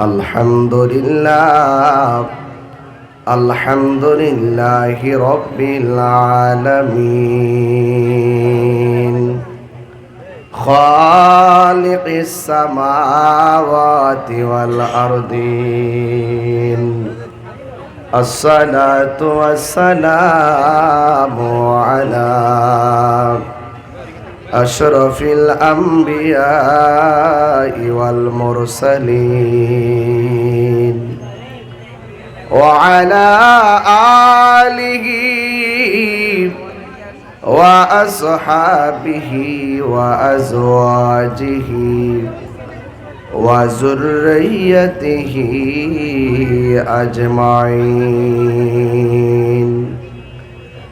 الحمد لله الحمد لله رب العالمين خالق السماوات والأرضين الصلاة والسلام على أشرف الأنبياء والمرسلين وعلى آله وأصحابه وأزواجه وذريته أجمعين.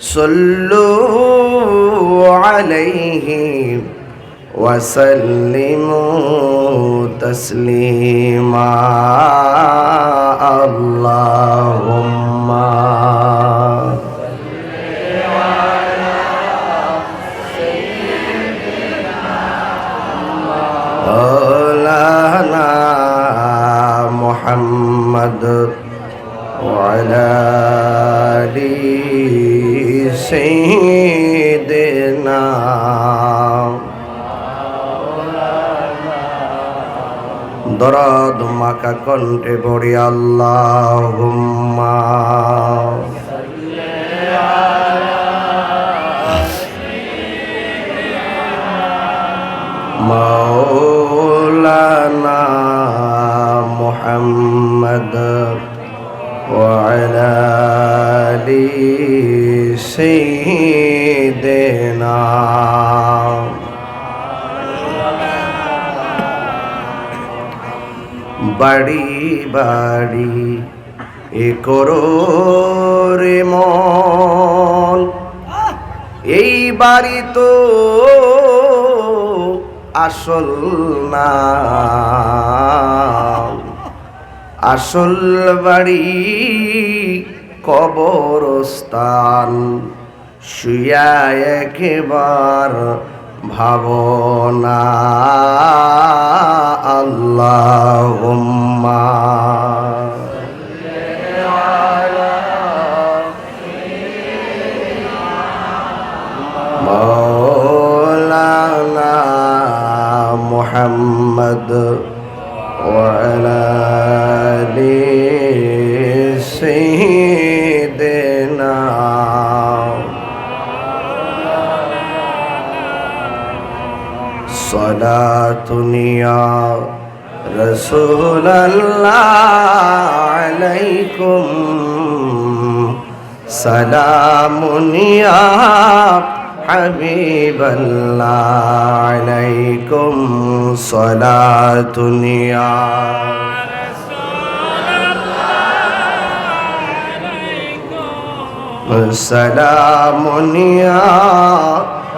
صلوا عليه وسلموا تسليما. اللهم مولانا محمد وعلى سيدنا দরদ মাকা কণ্ঠে পড়ি আল্লাহুম্মা مولانا محمد وعلى آل سيدنا বাড়ি বাড়ি এ করো রে মন এই বাড়ি তো আসল না আসল বাড়ি কবরস্থান শুয়া একবার ভাবনা আল্লাহ মৌলানা মোহাম্মদ ওয়ালা সিং صلاة يا رسول الله عليكم سلام يا حبيب الله عليكم صلاة يا سلام يا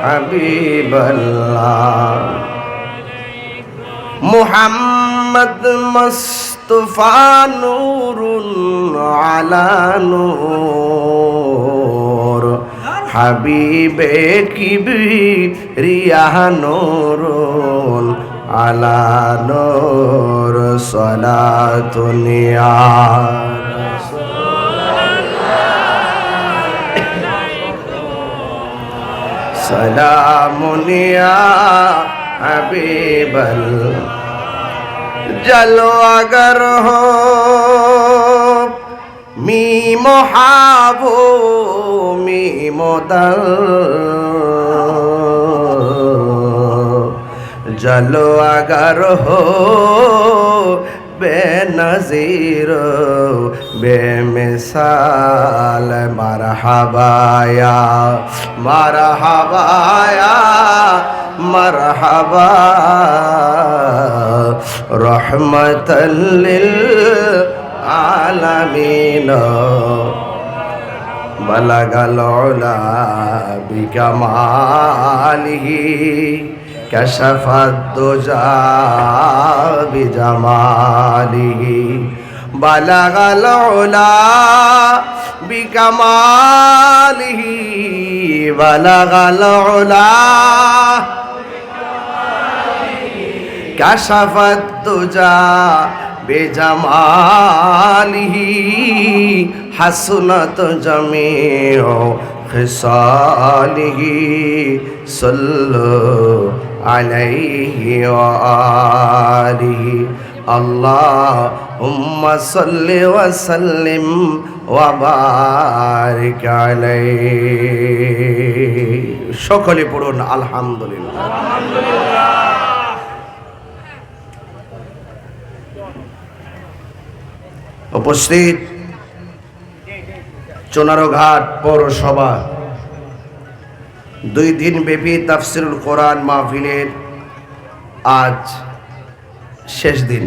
حبيب الله মোহাম্মদ মুস্তফা নূরুন আলা নূর। হাবিবে কিবি রিয়া নূরুন আলা নূর। সলাতুনিয়া সলামুনিয়া হাবিবল। জলো আগর হো মি মহাবো মি মদল। জলো আগর হো বেনজির বেমিসাল মারহাবায়া মারহাবায়া মারহাবা রহমতলিল আলামিন। বলগল বিকমালিহি। كشف الدجى بجماله بلغ العلا بكماله بلغ العلا كشف الدجى بجماله حسنت جميع خصاله صلوا عليه وآله اللهم صل وسلم وبارك عليه সকলে পড়ুন আলহামদুলিল্লাহ উপস্থিত চোনারোঘাট পৌরসভা দুই দিন ব্যাপী তাফসিরুল কোরআন মাহফিলের আজ শেষ দিন।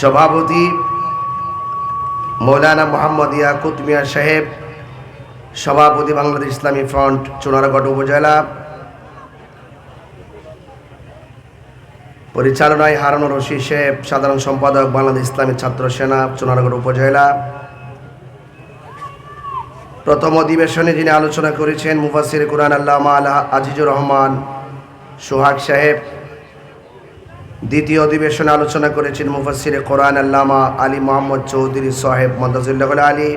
সভাপতি মৌলানা মোহাম্মদ ইয়াকুত মিয়া সাহেব, সভাপতি বাংলাদেশ ইসলামী ফ্রন্ট, চুনারগড় উপজেলা, পরিচালনায় হারানুর রশি সাহেব, সাধারণ সম্পাদক বাংলাদেশ ইসলামী ছাত্র সেনা, চুনারগড় উপজেলা প্রথম অধিবেশনে যিনি আলোচনা করেছেন মুফাসির কুরআন আল্লামা আলা আজিজুর রহমান সোহাগ সাহেব, দ্বিতীয় অধিবেশনে আলোচনা করেছেন মুফাসির কোরআন আল্লামা আলী মোহাম্মদ চৌধুরী সাহেব মন্দাজুল্লাহ আলী।